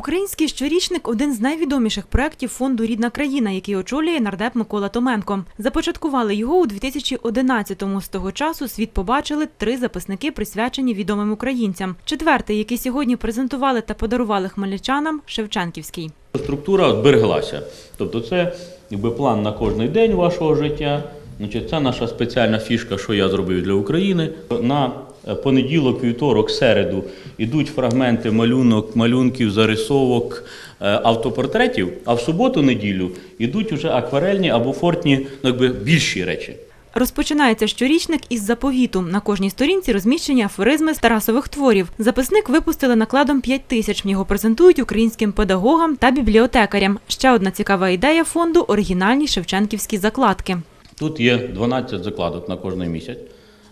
Український щорічник один з найвідоміших проєктів фонду Рідна країна, який очолює нардеп Микола Томенко. Започаткували його у 2011-му. З того часу світ побачили три записники, присвячені відомим українцям. Четвертий, який сьогодні презентували та подарували хмельничанам, Шевченківський. Структура збереглася. Тобто це якби, план на кожний день вашого життя. Значить, це наша спеціальна фішка, що я зробив для України. На е, понеділок, вівторок, середу йдуть фрагменти малюнок, малюнків, зарисовок, е, автопортретів, а в суботу-неділю йдуть вже акварельні або фортні, ну, якби більші речі. Розпочинається щорічник із заповіту. На кожній сторінці розміщені афоризми з Тарасових творів. Записник випустили накладом 5 тисяч. Його презентують українським педагогам та бібліотекарям. Ще одна цікава ідея фонду оригінальні шевченківські закладки. Тут є 12 закладок на кожний місяць.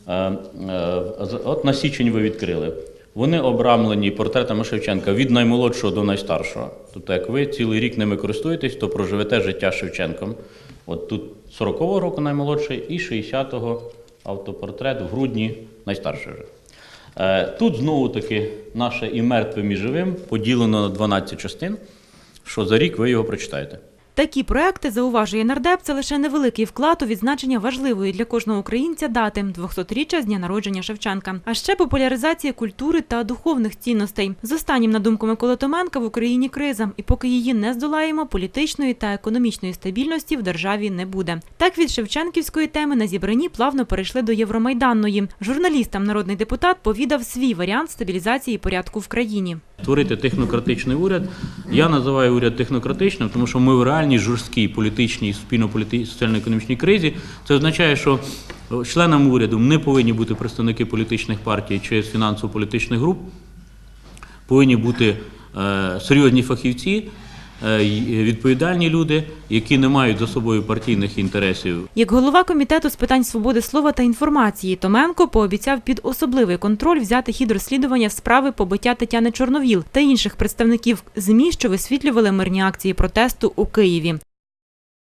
Е, е, От на січень ви відкрили. Вони обрамлені портретами Шевченка від наймолодшого до найстаршого. Тобто, як ви цілий рік ними користуєтесь, то проживете життя Шевченком. От тут 40-го року наймолодший і 60-го автопортрет в грудні найстарший вже. Е, Тут знову таки наше і мертвим, і живим поділено на 12 частин, що за рік ви його прочитаєте. Такі проекти, зауважує нардеп, це лише невеликий вклад у відзначення важливої для кожного українця дати 200-річчя з дня народження Шевченка. А ще популяризація культури та духовних цінностей. З останнім, на думку Миколи Томенка, в Україні криза, і поки її не здолаємо, політичної та економічної стабільності в державі не буде. Так від Шевченківської теми на зібранні плавно перейшли до Євромайданної. Журналістам народний депутат повідав свій варіант стабілізації порядку в країні. Творити технократичний уряд. Я називаю уряд технократичним, тому що ми в реальній жорсткій політичній спільно-політичній соціально-економічній кризі. Це означає, що членами уряду не повинні бути представники політичних партій чи фінансово-політичних груп, повинні бути е, серйозні фахівці, е, відповідальні люди, які не мають за собою партійних інтересів Як голова комітету з питань свободи слова та інформації, Томенко пообіцяв під особливий контроль взяти хід розслідування справи побиття Тетяни Чорновіл та інших представників ЗМІ, що висвітлювали мирні акції протесту у Києві.